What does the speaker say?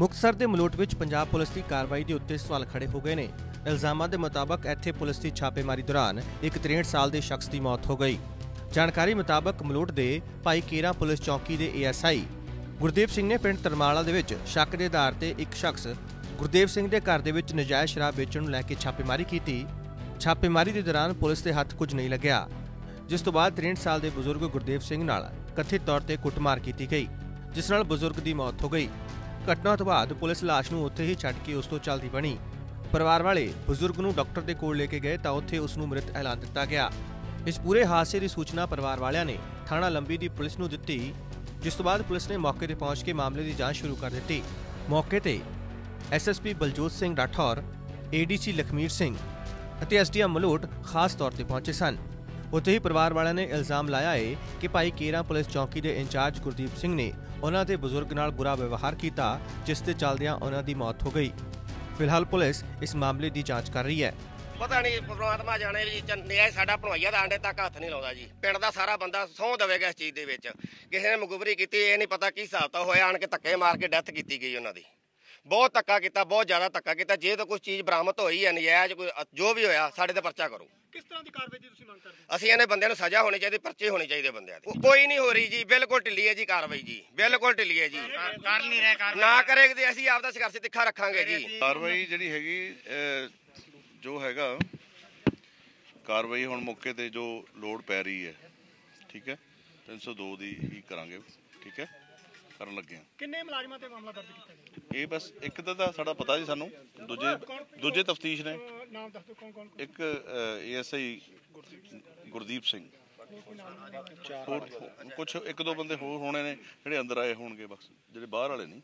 ਮੁਕਤਸਰ ਦੇ ਮਲੋਟ ਵਿੱਚ ਪੰਜਾਬ ਪੁਲਿਸ ਦੀ ਕਾਰਵਾਈ ਦੇ ਉੱਤੇ ਸਵਾਲ ਖੜੇ ਹੋ ਗਏ ਨੇ। ਇਲਜ਼ਾਮਾਂ ਦੇ ਮੁਤਾਬਕ ਇੱਥੇ ਪੁਲਿਸ ਦੀ ਛਾਪੇਮਾਰੀ ਦੌਰਾਨ ਇੱਕ 63 ਸਾਲ ਦੇ ਸ਼ਖਸ ਦੀ ਮੌਤ ਹੋ ਗਈ। ਜਾਣਕਾਰੀ ਮੁਤਾਬਕ ਮਲੋਟ ਦੇ ਭਾਈ ਕੇਰਾ ਪੁਲਿਸ ਚੌਕੀ ਦੇ ਏਐਸਆਈ ਗੁਰਦੇਵ ਸਿੰਘ ਨੇ ਪਿੰਡ ਤਰਮਾਲਾ ਦੇ ਵਿੱਚ ਸ਼ੱਕ ਦੇ ਆਧਾਰ ਤੇ ਇੱਕ ਸ਼ਖਸ ਗੁਰਦੇਵ ਸਿੰਘ ਦੇ ਘਰ ਦੇ ਵਿੱਚ ਨਜਾਇਜ਼ ਸ਼ਰਾਬ ਵੇਚਣ ਨੂੰ ਲੈ ਕੇ ਛਾਪੇਮਾਰੀ ਕੀਤੀ। ਛਾਪੇਮਾਰੀ ਦੇ ਦੌਰਾਨ ਪੁਲਿਸ ਦੇ ਹੱਥ ਕੁਝ ਨਹੀਂ ਲੱਗਿਆ। ਜਿਸ ਤੋਂ ਬਾਅਦ 63 ਸਾਲ ਦੇ ਬਜ਼ੁਰਗ ਗੁਰਦੇਵ ਸਿੰਘ ਨਾਲ ਕਥਿਤ ਤੌਰ ਤੇ ਕੁੱਟਮਾਰ ਕੀਤੀ ਗਈ, ਜਿਸ ਨਾਲ ਬਜ਼ੁਰਗ ਦੀ ਮੌਤ ਹੋ ਗਈ। ਘਟਨਾ ਤੋਂ ਬਾਅਦ ਪੁਲਿਸ ਲਾਸ਼ ਨੂੰ ਉੱਥੇ ਹੀ ਛੱਡ ਕੇ ਉਸ ਤੋਂ ਚੱਲਦੀ ਬਣੀ। ਪਰਿਵਾਰ ਵਾਲੇ ਬਜ਼ੁਰਗ ਨੂੰ ਡਾਕਟਰ ਦੇ ਕੋਲ ਲੈ ਕੇ ਗਏ ਤਾਂ ਉੱਥੇ ਉਸ ਨੂੰ ਮ੍ਰਿਤ ਐਲਾਨ ਦਿੱਤਾ ਗਿਆ। ਇਸ ਪੂਰੇ ਹਾਦਸੇ ਦੀ ਸੂਚਨਾ ਪਰਿਵਾਰ ਵਾਲਿਆਂ ਨੇ ਥਾਣਾ ਲੰਬੀ ਦੀ ਪੁਲਿਸ ਨੂੰ ਦਿੱਤੀ, ਜਿਸ ਤੋਂ ਬਾਅਦ ਪੁਲਿਸ ਨੇ ਮੌਕੇ ਤੇ ਪਹੁੰਚ ਕੇ ਮਾਮਲੇ ਦੀ ਜਾਂਚ ਸ਼ੁਰੂ ਕਰ ਦਿੱਤੀ। ਮੌਕੇ ਤੇ ਐਸਐਸਪੀ ਬਲਜੋਤ ਸਿੰਘ ਰਾਠੌਰ ਏਡੀਸੀ ਲਖਮੀਰ ਸਿੰਘ ਅਤੇ ਐਸਡੀਐਮ ਮਲੋਟ ਖਾਸ ਤੌਰ ਤੇ ਪਹੁੰਚੇ ਸਨ। ਉੱਥੇ ਹੀ ਪਰਿਵਾਰ ਵਾਲਿਆਂ ਨੇ ਇਲਜ਼ਾਮ ਲਾਇਆ ਹੈ ਕਿ ਭਾਈ ਕੇਰਾ ਪੁਲਿਸ ਚੌਕੀ ਦੇ ਇੰਚਾਰਜ ਗੁਰਦੀਪ ਸਿੰਘ ਨੇ ਉਹਨਾਂ ਦੇ ਬਜ਼ੁਰਗ ਨਾਲ ਬੁਰਾ ਵਿਵਹਾਰ ਕੀਤਾ, ਜਿਸ ਦੇ ਚੱਲਦਿਆਂ ਉਹਨਾਂ ਦੀ ਮੌਤ ਹੋ ਗਈ। ਫਿਲਹਾਲ ਪੁਲਿਸ ਇਸ ਮਾਮਲੇ ਦੀ ਜਾਂਚ ਕਰ ਰਹੀ ਹੈ। ਪਤਾ ਨਹੀਂ, ਪਰਮਾਤਮਾ ਜਾਣੇ ਵੀ ਨਿਆਇ ਸਾਡਾ ਭਣਵਾਈਆ ਦਾ ਆਂਡੇ ਤੱਕ ਹੱਥ ਨਹੀਂ ਲਾਉਂਦਾ ਜੀ। ਪਿੰਡ ਦਾ ਸਾਰਾ ਬੰਦਾ ਸਹੁੰ ਦੇਵੇਗਾ ਇਸ ਚੀਜ਼ ਦੇ ਵਿੱਚ। ਕਿਸੇ ਨੇ ਮੁਗਬਰੀ ਕੀਤੀ, ਇਹ ਨਹੀਂ ਪਤਾ ਕੀ ਹਿਸਾਬ ਤਾਂ ਹੋਇਆ, ਆਣ ਕੇ ਧੱਕੇ ਮਾਰ ਕੇ ਡੈਥ ਕੀਤੀ ਗਈ ਉਹਨਾਂ ਦੀ। ਬਹੁਤ ਧੱਕਾ ਕੀਤਾ ਬਹੁਤ ਜ਼ਿਆਦਾ ਧੱਕਾ ਕੀਤਾ। ਜੇ ਤਾਂ ਕੋਈ ਚੀਜ਼ ਬਰਾਮਦ ਹੋਈ ਹੈ ਨਜਾਇਜ਼ ਕੋਈ ਜੋ ਵੀ ਹੋਇਆ ਸਾਡੇ ਤੇ ਪਰਚਾ ਕਰੋ। ਕਿਸ ਤਰ੍ਹਾਂ ਦੀ ਕਾਰਵਾਈ ਦੀ ਤੁਸੀਂ ਮੰਗ ਕਰਦੇ ਹੋ? ਅਸੀਂ ਇਹਨੇ ਬੰਦਿਆਂ ਨੂੰ ਸਜ਼ਾ ਹੋਣੀ ਚਾਹੀਦੀ ਪਰਚੇ ਹੋਣੇ ਚਾਹੀਦੇ ਬੰਦਿਆਂ ਦੇ। ਕੋਈ ਨਹੀਂ ਹੋ ਰਹੀ ਜੀ ਬਿਲਕੁਲ ਢਿੱਲੀ ਹੈ ਜੀ ਕਾਰਵਾਈ ਜੀ ਬਿਲਕੁਲ ਢਿੱਲੀ ਹੈ ਜੀ। ਕਰ ਨਹੀਂ ਰਹੇ ਕਰ ਨਾ ਕਰੇਗੇ ਤੇ ਅਸੀਂ ਆਪਦਾ ਸੰਘਰਸ਼ ਤਿੱਖਾ ਰੱਖਾਂਗੇ ਜੀ। ਕਾਰਵਾਈ ਜਿਹੜੀ ਹੈਗੀ ਜੋ ਹੈਗਾ ਕਾਰਵਾਈ ਹੁਣ ਮੌਕੇ ਤੇ ਜੋ ਲੋਡ ਪੈ ਰਹੀ ਹੈ ਠੀਕ ਹੈ 302 ਦੀ ਹੀ ਕਰਾਂਗੇ ਠੀਕ ਹੈ। ਕਰਨ ਲੱਗੇ ਹਾਂ ਕਿੰਨੇ ਮੁਲਾਜ਼ਮਾਂ ਤੇ ਮਾਮਲਾ ਦਰਜ ਕੀਤਾ ਗਿਆ? ਇਹ ਬਸ ਇੱਕ ਤਾਂ ਤਾਂ ਸਾਡਾ ਪਤਾ ਜੀ ਸਾਨੂੰ ਦੂਜੇ ਦੂਜੇ ਤਫਤੀਸ਼ ਨੇ। ਨਾਮ ਦੱਸ ਦਿਓ ਕੌਣ ਕੌਣ ਇੱਕ ਏਐਸਆਈ ਗੁਰਦੀਪ ਸਿੰਘ। ਹੋਰ ਕੁਝ ਇੱਕ ਦੋ ਬੰਦੇ ਹੋਰ ਹੋਣੇ ਨੇ ਜਿਹੜੇ ਅੰਦਰ ਆਏ ਹੋਣਗੇ ਬਸ ਜਿਹੜੇ ਬਾਹਰ ਵਾਲੇ ਨਹੀਂ।